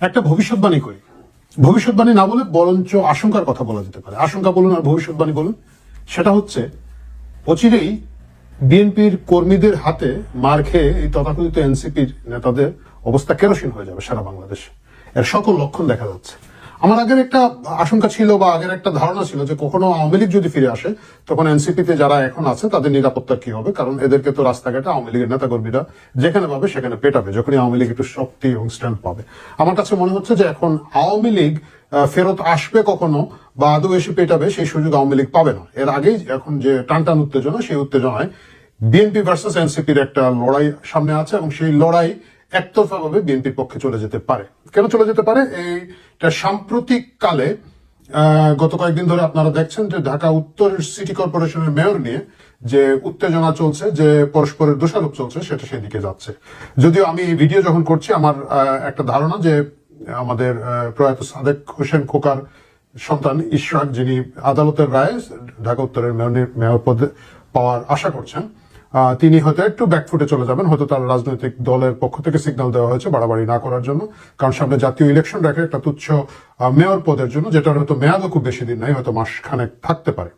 একটা ভবিষ্যৎবাণী করি। ভবিষ্যৎবাণী না বলে বরঞ্চ আশঙ্কার কথা বলা যেতে পারে। আশঙ্কা বলুন আর ভবিষ্যৎবাণী বলুন। সেটা হচ্ছে, অচিরেই বিএনপির কর্মীদের হাতে মার খেয়ে এই তথাকথিত এনসিপির নেতাদের অবস্থা কেরোসিন হয়ে যাবে সারা বাংলাদেশে। এর সকল লক্ষণ দেখা যাচ্ছে। আমার আগের একটা আশঙ্কা ছিল বা আগের একটা ধারণা ছিল যে কখনো আওয়ামী লীগ যদি ফিরে আসে, তখন এনসিপিতে যারা এখন আছে, তাদের নিরাপত্তা কি হবে? কারণ এদেরকে তো রাস্তাঘাটে আওয়ামী লীগের নেতাকর্মীরা যেখানে পাবে, সেখানে পেটাবে, যখনই আওয়ামী লীগ একটু শক্তি এবং স্ট্রেংথ পাবে। আমার কাছে মনে হচ্ছে যে এখন আওয়ামী লীগ ফেরত আসবে কখনো বা আদৌ এসে পেটাবে, সেই সুযোগ আওয়ামী লীগ পাবে না। এর আগেই এখন যে টান টান উত্তেজনা, সেই উত্তেজনায় বিএনপি ভার্সেস এনসিপির একটা লড়াই সামনে আছে এবং সেই লড়াই একতরফা ভাবে বিএনপির পক্ষে চলে যেতে পারে। কেন চলে যেতে পারে? এইটা সাম্প্রতিক কালে গত কয়েকদিন ধরে আপনারা দেখছেন যে ঢাকা উত্তর সিটি কর্পোরেশনের মেয়র নিয়ে যে উত্তেজনা চলছে, যে পরস্পরের দোষারোপ চলছে, সেটা সেদিকে যাচ্ছে। যদিও আমি এই ভিডিও যখন করছি, আমার একটা ধারণা যে আমাদের প্রয়াত সাদেক হোসেন খোকার সন্তান ইশরাক যিনি আদালতের রায়ে ঢাকা উত্তরের মেয়র- মেয়র পদে পাওয়ার আশা করছেন তিনি হয়তো একটু ব্যাকফুটে চলে যাবেন, হয়তো তার রাজনৈতিক দলের পক্ষ থেকে সিগন্যাল দেওয়া হয়েছে বাড়াবাড়ি না করার জন্য। কারণ সামনে জাতীয় ইলেকশন রাখে একটা তুচ্ছ মেয়র পদের জন্য, যেটার হয়তো মেয়াদও খুব বেশি দিন নাই, হয়তো মাসখানেক থাকতে পারে।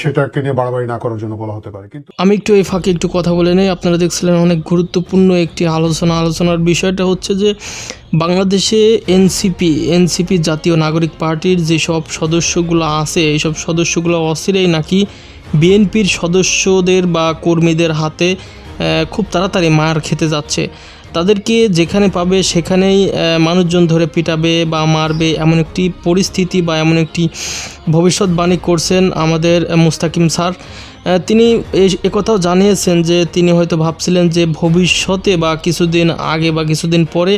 সেটাকে নিয়ে বাড়াবাড়ি না করার জন্য বলা হতে পারে, কিন্তু আমি একটু এই ফাঁকে একটু কথা বলে নেই, আপনারা দেখছিলেন অনেক গুরুত্বপূর্ণ একটি আলোচনা। আলোচনার বিষয়টা হচ্ছে যে, বাংলাদেশে এনসিপি এনসিপি জাতীয় নাগরিক পার্টির যেসব সদস্যগুলো আছে, এইসব সদস্যগুলো অস্থিরেই নাকি বিএনপির সদস্যদের বা কর্মীদের হাতে খুব তাড়াতাড়ি মার খেতে যাচ্ছে। তাদেরকে যেখানে পাবে সেখানেই মানুষজন ধরে পিটাবে বা মারবে এমন একটি পরিস্থিতি বা এমন একটি ভবিষ্যৎবাণী করছেন আমাদের মুস্তাকিম স্যার। তিনি একথাও জানিয়েছেন যে তিনি হয়তো ভাবছিলেন যে ভবিষ্যতে বা কিছুদিন আগে বা কিছুদিন পরে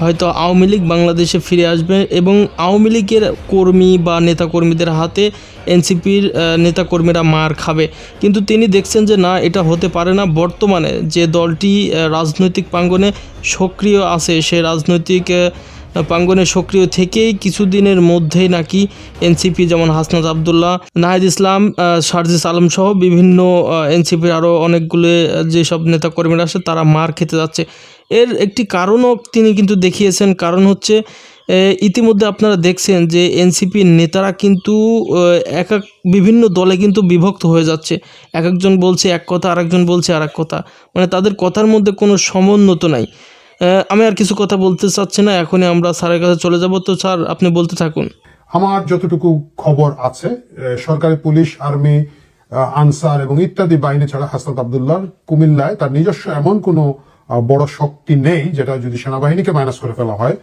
হয়তো আওয়ামী লীগ বাংলাদেশে ফিরে আসবে এবং আওয়ামী লীগের কর্মী বা নেতাকর্মীদের হাতে এনসিপির নেতাকর্মীরা মার খাবে। কিন্তু তিনি দেখছেন যে না, এটা হতে পারে না। বর্তমানে যে দলটি রাজনৈতিক প্রাঙ্গনে সক্রিয় আছে, সে রাজনৈতিক প্রাঙ্গনে সক্রিয় থেকেই কিছুদিনের মধ্যেই নাকি এনসিপি যেমন হাসনাত আবদুল্লাহ, নাহিদ ইসলাম সার্জিস আলম সহ বিভিন্ন এনসিপির আরও অনেকগুলো যেসব নেতাকর্মীরা আছে তারা মার খেতে যাচ্ছে। এর একটি কারণও তিনি কিন্তু দেখিয়েছেন, কারণ হচ্ছে ইতিমধ্যে আপনারা দেখছেন যে এনসিপির নেতারা কিন্তু এক এক বিভিন্ন দলে কিন্তু বিভক্ত হয়ে যাচ্ছে। এক একজন বলছে এক কথা, আরেকজন বলছে আর এক কথা। মানে তাদের কথার মধ্যে কোনো সমন্বত নাই। আমি আর কিছু কথা বলতে চাচ্ছি না, এখনই আমরা স্যারের কাছে চলে যাব। তো স্যার, আপনি বলতে থাকুন। আমার যতটুকু খবর আছে সরকারি পুলিশ, আর্মি আনসার এবং ইত্যাদি বাহিনী ছাড়া হাসনাত আবদুল্লাহ কুমিল্লায় তার নিজস্ব এমন কোনো বড় শক্তি নেই যেটা যদি সেনাবাহিনীকে মাইনাস করে ফেলা হয়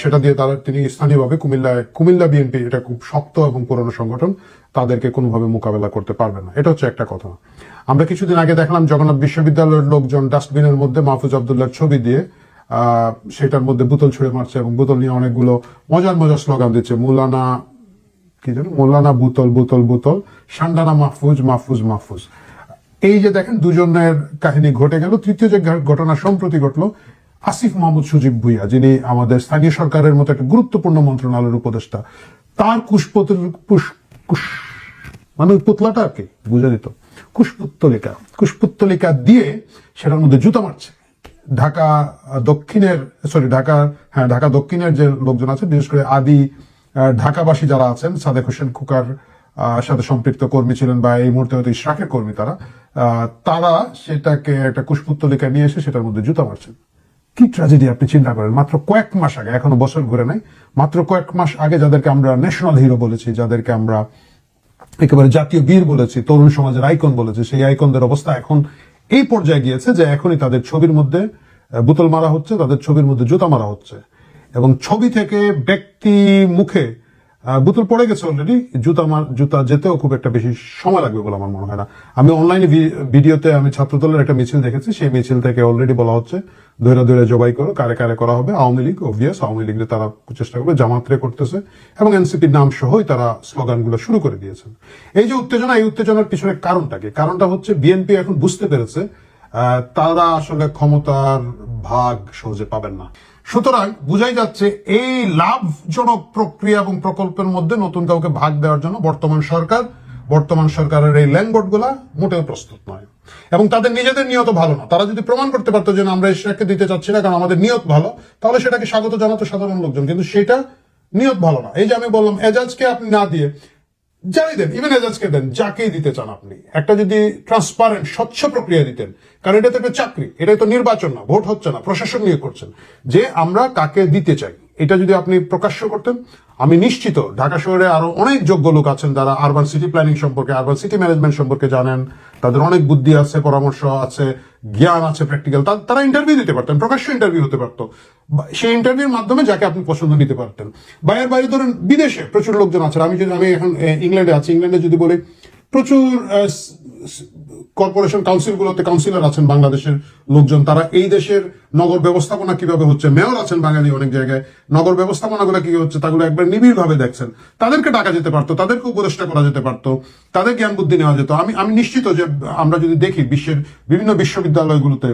সেটা দিয়ে তারা তিনি স্থানীয়ভাবে কুমিল্লায়, কুমিল্লা বিএনপি এটা খুব শক্ত এবং পুরনো সংগঠন, তাদেরকে কোনোভাবে মোকাবেলা করতে পারবে না। এটা হচ্ছে একটা কথা। আমরা কিছুদিন আগে দেখলাম জগন্নাথ বিশ্ববিদ্যালয়ের লোকজন ডাস্টবিনের মধ্যে মাহফুজ আবদুল্লাহর ছবি দিয়ে সেটার মধ্যে বোতল ছুঁড়ে মারছে এবং বোতল নিয়ে অনেকগুলো মজার মজার স্লোগান দিচ্ছে। মুলানা, কি জানো মোলানা বুতল, বোতল বোতল, সান্ডানা মাহফুজ মাহফুজ মাহফুজ। এই যে দেখেন দুজনের কাহিনী ঘটে গেল, তৃতীয় যে ঘটনা সম্প্রতি ঘটলো, আসিফ মাহমুদ সুজিব ভুইয়া, যিনি আমাদের স্থানীয় সরকারের মতো একটা গুরুত্বপূর্ণ মন্ত্রণালয়ের উপদেষ্টা, তার কুশপতির কুশ কুশ মানে পুতলাটা আর কি, বুঝে দিত কুশপুত্তলিকা কুশপুত্তলিকা দিয়ে সেটার মধ্যে জুতা মারছে। ঢাকা দক্ষিণের সরি ঢাকা হ্যাঁ ঢাকা দক্ষিণের যে লোকজন আছে বিশেষ করে আদি ঢাকাবাসী যারা আছেন, সাদেক হোসেন খুকার সাথে সম্পৃক্ত কর্মী ছিলেন বা এই মুহূর্তে হয়তো ইশরাকের কর্মী তারা তারা সেটাকে একটা কুশপুত্তলিকা নিয়ে এসে সেটার মধ্যে জুতা মারছেন। কি ট্র্যাজেডি আপনি চিন্তা করেন? মাত্র কয়েক মাস আগে, এখনও বছর ঘুরে নাই, মাত্র কয়েক মাস আগে যাদেরকে আমরা ন্যাশনাল হিরো বলেছি, যাদেরকে আমরা একেবারে জাতীয় বীর বলেছি, তরুণ সমাজের আইকন বলেছি, সেই আইকনদের অবস্থা এখন এই পর্যায়ে গিয়েছে যে এখনই তাদের ছবির মধ্যে বোতল মারা হচ্ছে, তাদের ছবির মধ্যে জুতা মারা হচ্ছে। এবং ছবি থেকে ব্যক্তি মুখে বোতল পড়ে গেছে অলরেডি জুতা মার জুতা যেতেও খুব একটা বেশি সময় লাগবে বলে আমার মনে হয় না। আমি অনলাইনে ভিডিওতে আমি ছাত্রদলের একটা মিছিল দেখেছি, সেই মিছিল থেকে অলরেডি বলা হচ্ছে, ধৈর্য ধৈর্য জবাই করো, কারে কারে করা হবে, আওয়ামী লীগ অবভিয়াস আওয়ামী লীগ তারা চেষ্টা করবে, জামাতরে করতেছে। এবং এনসিপির নাম সহই তারা স্লোগানগুলো শুরু করে দিয়েছেন। এই যে উত্তেজনা, এই উত্তেজনার পিছনে কারণটা কি? কারণটা হচ্ছে, বিএনপি এখন বুঝতে পেরেছে তারা আসলে ক্ষমতার ভাগ সহজে পাবেন না। সুতরাং বুঝাই যাচ্ছে, এই লাভজনক প্রক্রিয়া এবং প্রকল্পের মধ্যে নতুন কাউকে ভাগ দেওয়ার জন্য বর্তমান সরকার, বর্তমান সরকারের এই ল্যান্ডবোর্ডগুলা মোটেও প্রস্তুত নয়। এবং তাদের নিজেদের নিয়ত ভালো না। তারা যদি প্রমাণ করতে পারতো যে আমরা ইশরাককে দিতে চাচ্ছি না, কারণ আমাদের নিয়ত ভালো, তাহলে সেটাকে স্বাগত জানাতো সাধারণ লোকজন। কিন্তু সেটা নিয়ত ভালো না। এই যে আমি বললাম, এজাজকে আপনি না দিয়ে যাই দেন ইভেন এজেন্সকে দেন যাকেই দিতে চান আপনি। একটা যদি ট্রান্সপারেন্ট স্বচ্ছ প্রক্রিয়া দিতেন, কারণ এটা তো একটা চাকরি, এটা তো নির্বাচন না, ভোট হচ্ছে না, প্রশাসন নিয়ে করছেন, যে আমরা কাকে দিতে চাই। এটা যদি আপনি প্রকাশ্য করতেন, আমি নিশ্চিত ঢাকা শহরে আরও অনেক যোগ্য লোক আছেন যারা আরবান সিটি প্ল্যানিং সম্পর্কে আরবান সিটি ম্যানেজমেন্ট সম্পর্কে জানেন। তাদের অনেক বুদ্ধি আছে, পরামর্শ আছে, জ্ঞান আছে প্র্যাকটিক্যাল তারা ইন্টারভিউ দিতে পারতেন, প্রকাশ্য ইন্টারভিউ হতে পারতো। সেই ইন্টারভিউর মাধ্যমে যাকে আপনি পছন্দ নিতে পারতেন। বাইরের বাইরে ধরেন বিদেশে প্রচুর লোকজন আছেন। আমি যদি আমি এখন ইংল্যান্ডে আছি। ইংল্যান্ডে যদি বলি প্রচুর কর্পোরেশন কাউন্সিলগুলোতে কাউন্সিলর আছেন বাংলাদেশের লোকজন। তারা এই দেশের নগর ব্যবস্থাপনা কীভাবে হচ্ছে? মেয়র আছেন বাঙালি অনেক জায়গায়। নগর ব্যবস্থাপনাগুলো কি হচ্ছে? তাগুলো একবার নিবিড় ভাবে দেখছেন। তাদেরকে ডাকা যেতে পারতো, তাদেরকে উপদেষ্টা করা যেতে পারতো, তাদের জ্ঞান বুদ্ধি নেওয়া যেত। আমি আমি নিশ্চিত যে আমরা যদি দেখি বিশ্বের বিভিন্ন বিশ্ববিদ্যালয়গুলোতে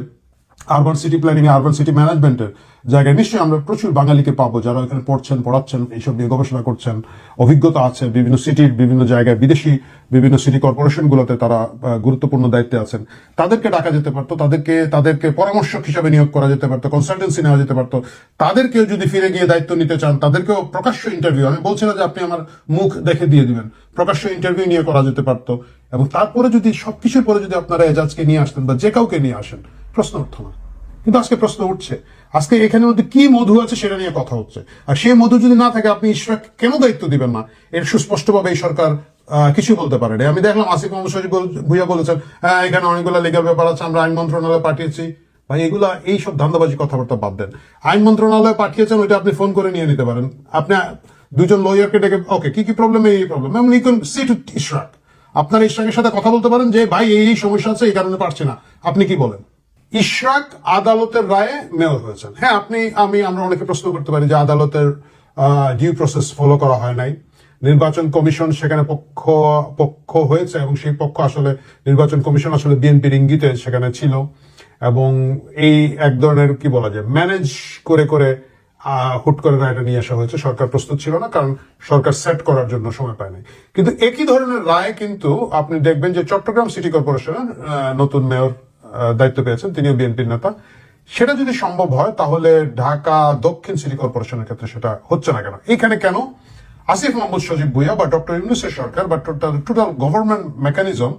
urban city planning urban city ম্যানেজমেন্টের জায়গায় নিশ্চয়ই আমরা প্রচুর বাঙালিকে পাবো যারা এখানে পড়ছেন, পড়াচ্ছেন, এইসব নিয়ে গবেষণা করছেন, অভিজ্ঞতা আছে, বিভিন্ন সিটির বিভিন্ন জায়গায় বিদেশি, বিভিন্ন সিটি কর্পোরেশনগুলোতে তারা গুরুত্বপূর্ণ দায়িত্বে আছেন। তাদেরকে ডাকা যেতে পারতো, তাদেরকে তাদেরকে পরামর্শক হিসাবে নিয়োগ করা যেতে পারতো কনসালটেন্সি নেওয়া যেতে পারতো। তাদেরকেও যদি ফিরে গিয়ে দায়িত্ব নিতে চান, তাদেরকেও প্রকাশ্য ইন্টারভিউ আমি বলছি না যে আপনি আমার মুখ দেখে দিয়ে দিবেন, প্রকাশ্য ইন্টারভিউ নিয়ে করা যেতে পারতো। এবং তারপরে যদি, সবকিছুর পরে যদি আপনারা এজাজকে নিয়ে আসতেন বা যে কাউকে নিয়ে আসেন প্রশ্ন উঠতো না। কিন্তু আজকে প্রশ্ন উঠছে। আজকে এখানের মধ্যে কি মধু আছে সেটা নিয়ে কথা হচ্ছে। আর সেই মধু যদি না থাকে, আপনি ঈশ্বর কেন দায়িত্ব দিবেন না? এর সুস্পষ্টভাবে এই সরকার কিছু বলতে পারে আমি দেখলাম আসিফ মোহাম্মদ ভুইয়া বলেছেন হ্যাঁ এখানে অনেকগুলো লিগাল ব্যাপার আছে, আমরা আইন মন্ত্রণালয়ে পাঠিয়েছি। ভাই, এগুলা, এই সব ধান্দাবাজি কথাবার্তা বাদ দেন। আইন মন্ত্রণালয়ে পাঠিয়েছেন, ওইটা আপনি ফোন করে নিয়ে নিতে পারেন। আপনি দুজন লয়ারকে ডেকে, ওকে, কি কি প্রবলেম এই প্রবলেম ইশরাক আপনার ইশরাকের সাথে কথা বলতে পারেন যে, ভাই এই সমস্যা আছে, এই কারণে পারছি না। আপনি কি বলেন? ইশরাক আদালতের রায়ে মেয়র হয়েছেন। হ্যাঁ আপনি, আমি, আমরা অনেকে প্রশ্ন করতে পারি যে আদালতের ডিউ প্রসেস ফলো করা হয় নাই। নির্বাচন কমিশন সেখানে পক্ষ পক্ষ হয়েছে এবং সেই পক্ষ আসলে, নির্বাচন কমিশন আসলে বিএনপির ইঙ্গিতে সেখানে ছিল এবং এই এক ধরনের কি বলা যায় ম্যানেজ করে করে হুট করে রায়টা নিয়ে আসা হয়েছে। সরকার প্রস্তুত ছিল না, কারণ সরকার সেট করার জন্য সময় পায়নি কিন্তু একই ধরনের রায় কিন্তু আপনি দেখবেন যে চট্টগ্রাম সিটি কর্পোরেশনের নতুন মেয়র দায়িত্ব পেয়েছেন, তিনিও বিএনপির নেতা। সেটা যদি সম্ভব হয়, তাহলে ঢাকা দক্ষিণ সিটি কর্পোরেশনের ক্ষেত্রে সেটা হচ্ছে না কেন? এখানে কেন? আসিফ মোহাম্মদ সজীব ভুইয়া বা ডক্টর ইউনুসের সরকার বা টোটাল টোটাল গভর্নমেন্ট মেকানিজম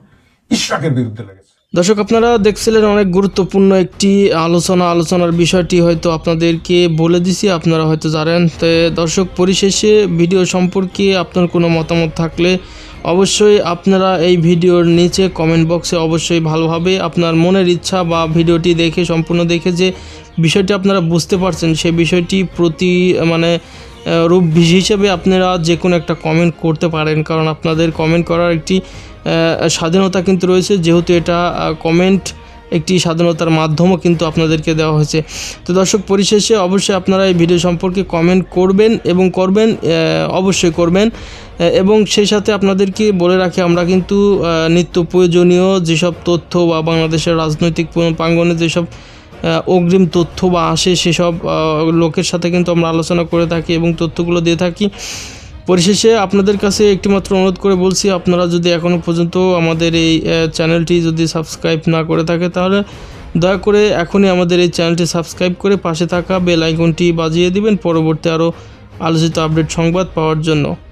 ইশরাকের বিরুদ্ধে লেগেছে। দর্শক, আপনারা দেখছিলেন অনেক গুরুত্বপূর্ণ একটি আলোচনা। আলোচনার বিষয়টি হয়তো আপনাদেরকে বলে দিছি, আপনারা হয়তো জানেন। তো দর্শক, পরিশেষে ভিডিও সম্পর্কে আপনার কোনো মতামত থাকলে অবশ্যই আপনারা এই ভিডিওর নিচে কমেন্ট বক্সে অবশ্যই ভালোভাবে আপনার মনের ইচ্ছা বা ভিডিওটি দেখে, সম্পূর্ণ দেখে যে বিষয়টি আপনারা বুঝতে পারছেন সেই বিষয়টি প্রতি মানে রূপ হিসেবে আপনারা যে কোনো একটা কমেন্ট করতে পারেন। কারণ আপনাদের কমেন্ট করার একটি স্বাধীনতা কিন্তু রয়েছে। যেহেতু এটা কমেন্ট একটি স্বাধীনতার মাধ্যমও কিন্তু আপনাদেরকে দেওয়া হয়েছে। তো দর্শক, পরিশেষে অবশ্যই আপনারা এই ভিডিও সম্পর্কে কমেন্ট করবেন এবং করবেন অবশ্যই করবেন। এবং সেই সাথে আপনাদেরকে বলে রাখি, আমরা কিন্তু নিত্য প্রয়োজনীয় যেসব তথ্য বা বাংলাদেশের রাজনৈতিক প্রাঙ্গনে যেসব অগ্রিম তথ্য বা আসে সেসব লোকের সাথে কিন্তু আমরা আলোচনা করে থাকি এবং তথ্যগুলো দিয়ে থাকি। পরিশেষে আপনাদের কাছে একটিমাত্র অনুরোধ করে বলছি, আপনারা যদি এখনও পর্যন্ত আমাদের এই চ্যানেলটি যদি সাবস্ক্রাইব না করে থাকে, তাহলে দয়া করে এখনই আমাদের এই চ্যানেলটি সাবস্ক্রাইব করে পাশে থাকা বেল আইকনটি বাজিয়ে দিবেন। পরবর্তী আরও আলোচিত আপডেট সংবাদ পাওয়ার জন্য।